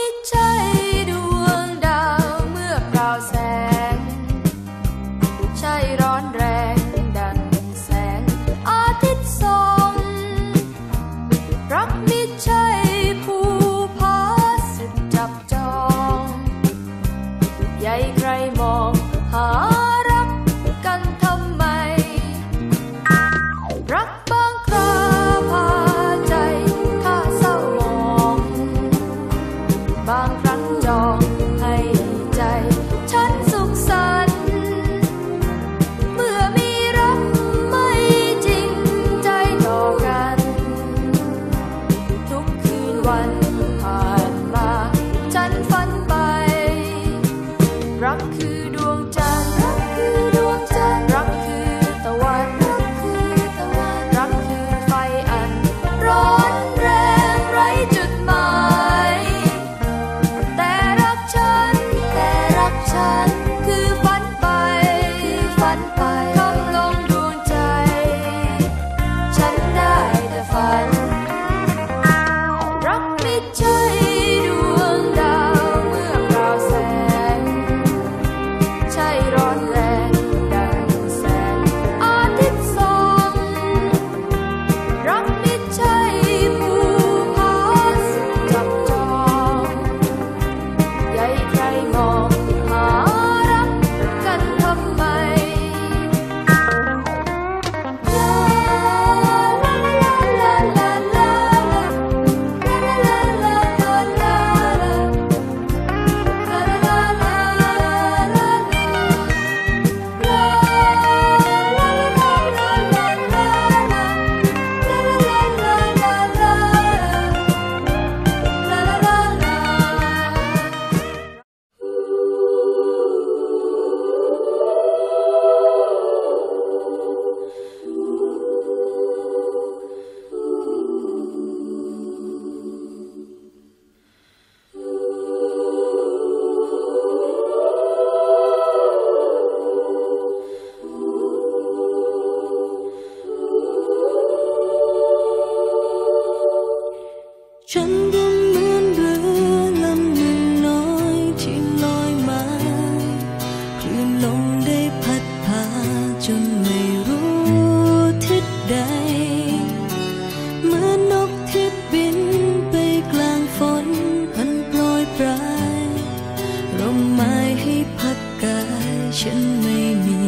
bicara ลมได้พัดพาจนไม่รู้ทิศใด เหมือนนกที่บินไปกลางฝนพันโปรยปลายร่มไม้ให้พักกายฉันไม่มี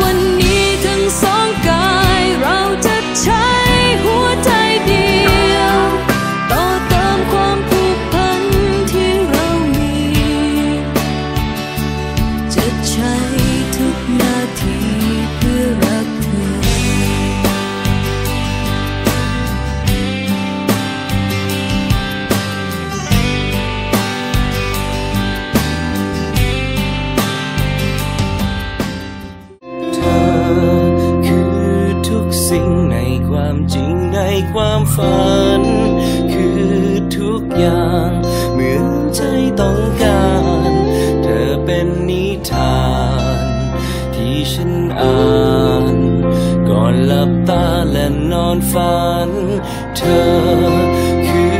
one ความฝัน คือทุกอย่าง เหมือนใจต้องการ เธอเป็นนิทาน ที่ฉันอ่านก่อนหลับตาและนอนฝัน เธอคือ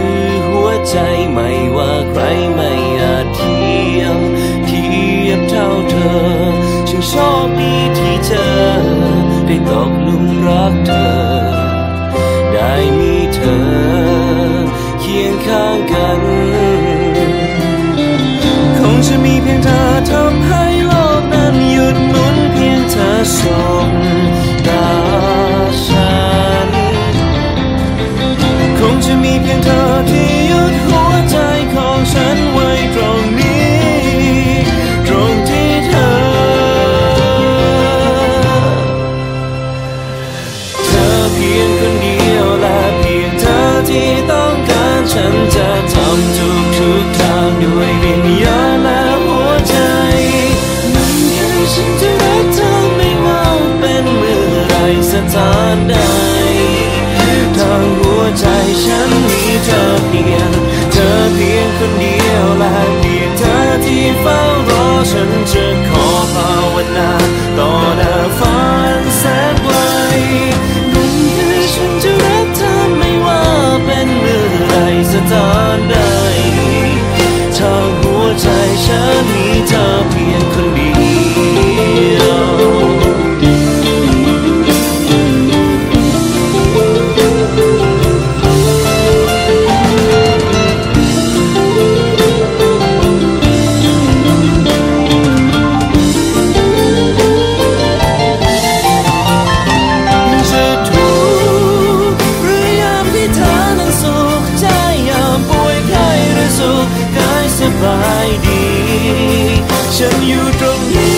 หัวใจไม่ว่าใครไม่ายดี ฉันอยู่ตรงนี้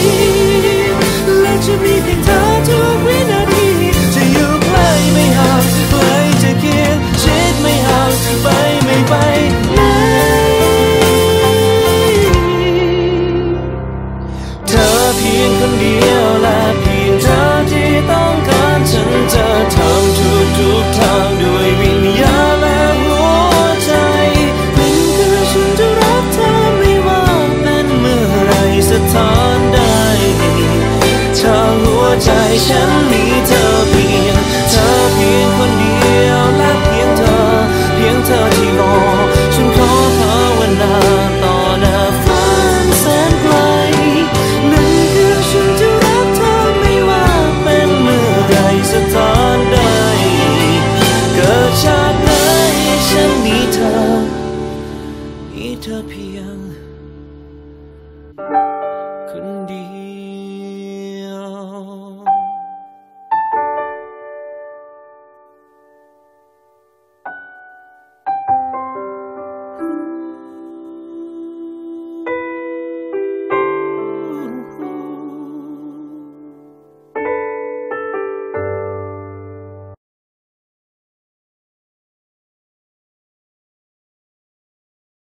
ฉันมีเธอเพียงเธอเพียงคนเดียวและเพียงเธอ เพียงเธอที่รอ ฉันขอเภาวนาต่อหน้าฟ้าแสนไกลนั่นคือฉันจะรักเธอไม่ว่าเป็นเมื่อใดสถานใด เกิดชาติไหนฉันมีเธอ มีเธอเพียงคนเดียว